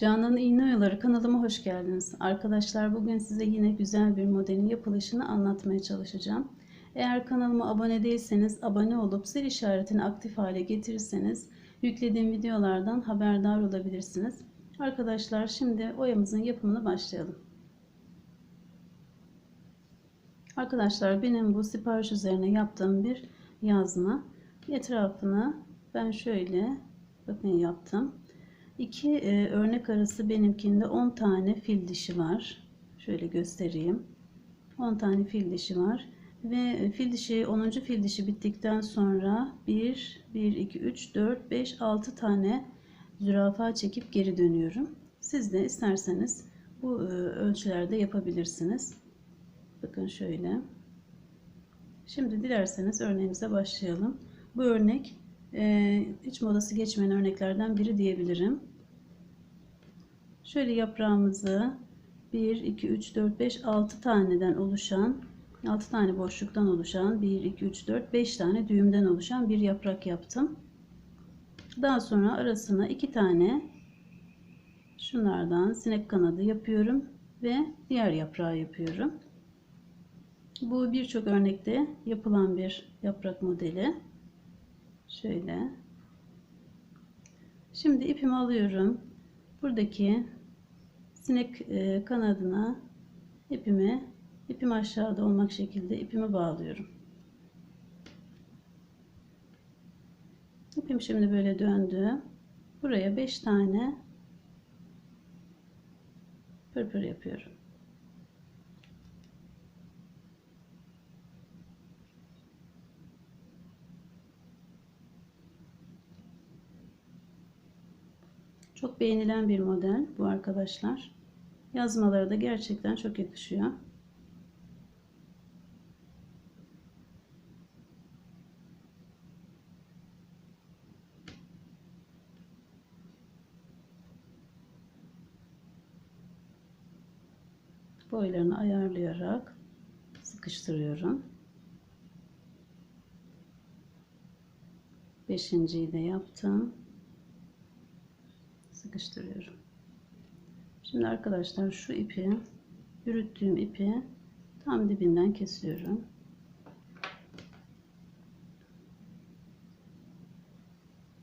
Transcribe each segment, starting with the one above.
Canan İğne Oyaları kanalıma hoş geldiniz. Arkadaşlar bugün size yine güzel bir modelin yapılışını anlatmaya çalışacağım. Eğer kanalıma abone değilseniz abone olup zil işaretini aktif hale getirirseniz yüklediğim videolardan haberdar olabilirsiniz. Arkadaşlar şimdi oyamızın yapımına başlayalım. Arkadaşlar benim bu sipariş üzerine yaptığım bir yazma. Etrafını ben şöyle bakın yaptım. İki e, örnek arası benimkinde 10 tane fil dişi var. Şöyle göstereyim. 10 tane fil dişi var. Ve fil dişi 10. fil dişi bittikten sonra 1, 1, 2, 3, 4, 5, 6 tane zürafa çekip geri dönüyorum. Siz de isterseniz bu e, ölçülerde yapabilirsiniz. Bakın şöyle. Şimdi dilerseniz örneğimize başlayalım. Bu örnek e, modası geçmeyen örneklerden biri diyebilirim. Şöyle yaprağımızı 1, 2, 3, 4, 5, 6 taneden oluşan 6 tane boşluktan oluşan 1, 2, 3, 4, 5 tane düğümden oluşan bir yaprak yaptım. Daha sonra arasına 2 tane şunlardan sinek kanadı yapıyorum ve diğer yaprağı yapıyorum. Bu birçok örnekte yapılan bir yaprak modeli. Şöyle. Şimdi ipimi alıyorum. Buradaki sinek e, kanadına ipimi ipim aşağıda olmak şekilde ipimi bağlıyorum. İpim şimdi böyle döndü. Buraya 5 tane pırpır yapıyorum. Çok beğenilen bir model bu arkadaşlar. Yazmaları da gerçekten çok yakışıyor. Boylarını ayarlayarak sıkıştırıyorum. Beşinciyi de yaptım sıkıştırıyorum. Şimdi arkadaşlar şu ipi yürüttüğüm ipi tam dibinden kesiyorum.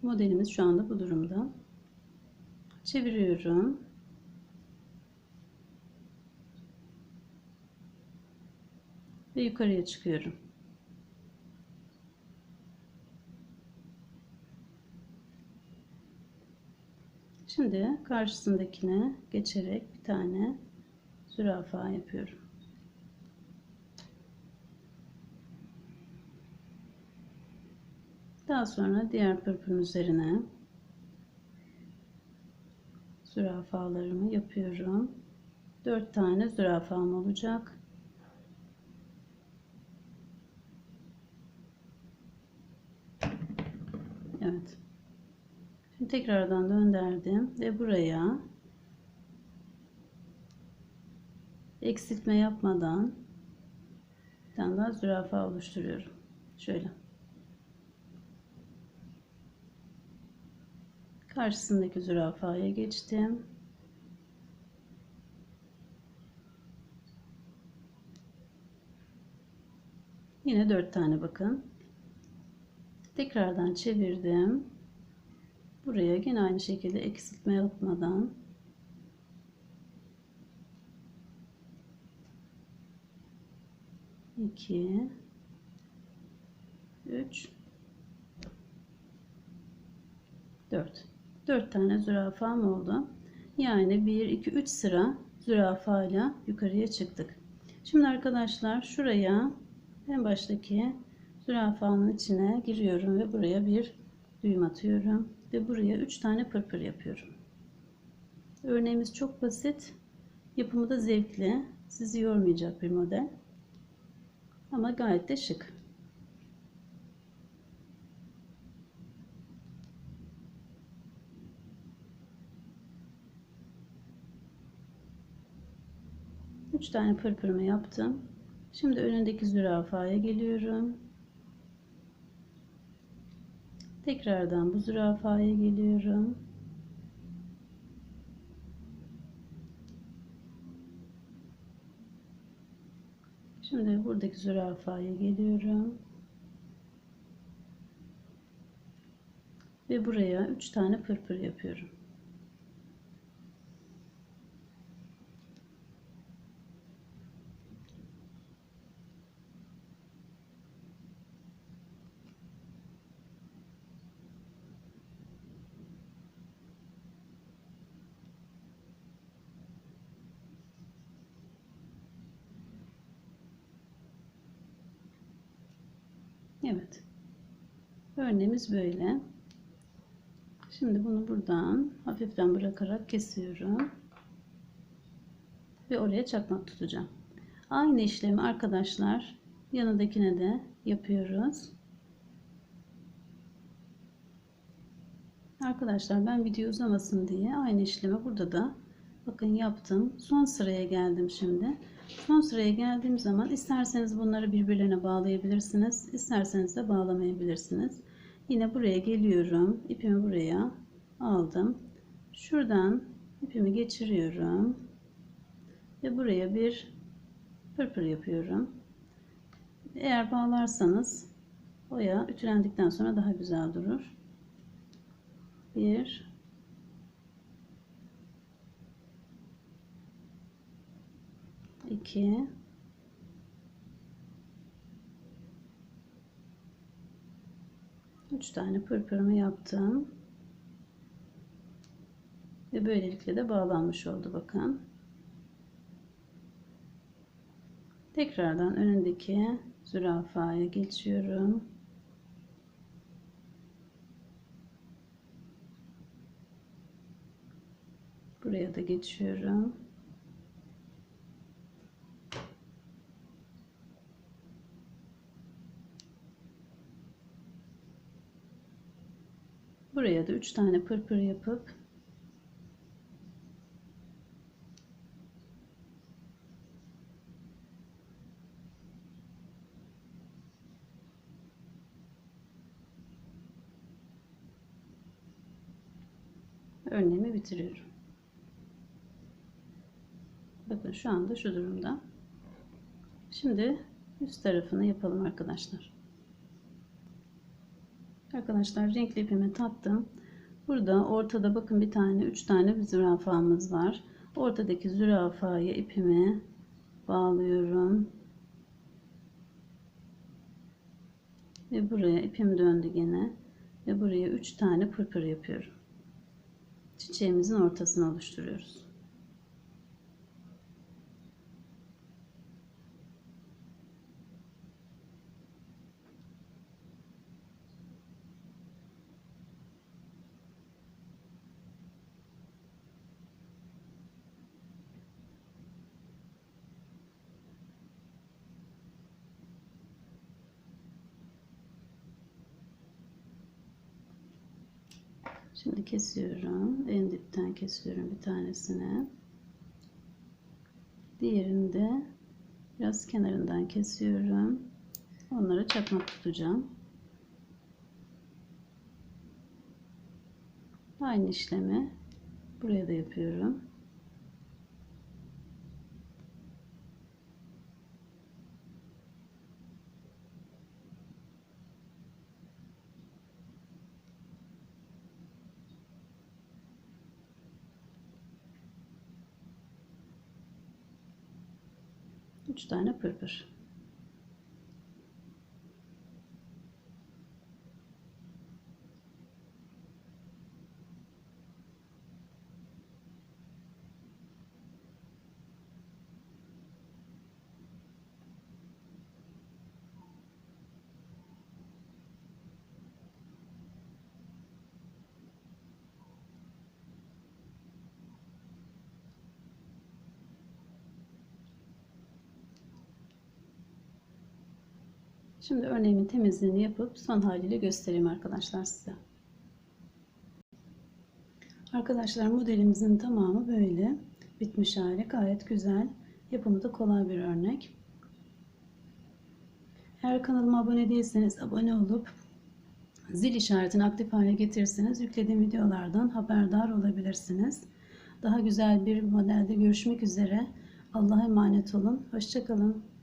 Modelimiz şu anda bu durumda. Çeviriyorum. Ve yukarıya çıkıyorum. Şimdi karşısındakine geçerek bir tane zürafa yapıyorum. Daha sonra diğer pırpırın üzerine zürafalarımı yapıyorum. 4 tane zürafam olacak. Evet. Şimdi tekrardan döndürdüm ve buraya eksiltme yapmadan bir tane daha zürafa oluşturuyorum. Şöyle. Karşısındaki zürafaya geçtim. Yine dört tane bakın. Tekrardan çevirdim. Buraya yine aynı şekilde eksiltme yapmadan iki üç dört dört tane zürafam oldu. Yani bir iki üç sıra zürafayla yukarıya çıktık. Şimdi arkadaşlar şuraya en baştaki zürafanın içine giriyorum ve buraya bir düğüm atıyorum ve buraya 3 tane pırpır yapıyorum. Örneğimiz çok basit. Yapımı da zevkli. Sizi yormayacak bir model. Ama gayet de şık. Üç tane pırpırımı yaptım. Şimdi önündeki zürafaya geliyorum. Tekrardan bu zürafaya geliyorum. Şimdi buradaki zürafaya geliyorum. Ve buraya 3 tane pırpır yapıyorum. Evet. Örneğimiz böyle. Şimdi bunu buradan hafiften bırakarak kesiyorum. Ve oraya çakmak tutacağım. Aynı işlemi arkadaşlar yanındakine de yapıyoruz. Arkadaşlar ben video uzamasın diye aynı işlemi burada da bakın yaptım. Son sıraya geldim şimdi. Son sıraya geldiğim zaman isterseniz bunları birbirlerine bağlayabilirsiniz. isterseniz de bağlamayabilirsiniz. Yine buraya geliyorum. ipimi buraya aldım. Şuradan ipimi geçiriyorum. Ve buraya bir pırpır yapıyorum. Eğer bağlarsanız oya ütülendikten sonra daha güzel durur. Bir 2 3 tane pırpırımı yaptım. Ve böylelikle de bağlanmış oldu bakın. Tekrardan önündeki zürafaya geçiyorum. Buraya da geçiyorum. Buraya da 3 tane pırpır yapıp örneğimi bitiriyorum. Bakın şu anda şu durumda. Şimdi üst tarafını yapalım arkadaşlar. Arkadaşlar renkli ipimi tattım. Burada ortada bakın bir tane, üç tane bir zürafamız var. Ortadaki zürafaya ipimi bağlıyorum. Ve buraya ipim döndü gene. Ve buraya üç tane pırpır yapıyorum. Çiçeğimizin ortasını oluşturuyoruz. Şimdi kesiyorum. En dipten kesiyorum bir tanesini. Diğerini de biraz kenarından kesiyorum. Onlara çakmak tutacağım. Aynı işlemi buraya da yapıyorum. Üç tane pırpır. Şimdi örneğimin temizliğini yapıp son haliyle göstereyim arkadaşlar size. Arkadaşlar modelimizin tamamı böyle. Bitmiş hali gayet güzel. Yapımı da kolay bir örnek. Eğer kanalıma abone değilseniz abone olup zil işaretini aktif hale getirirseniz yüklediğim videolardan haberdar olabilirsiniz. Daha güzel bir modelde görüşmek üzere. Allah'a emanet olun. Hoşçakalın.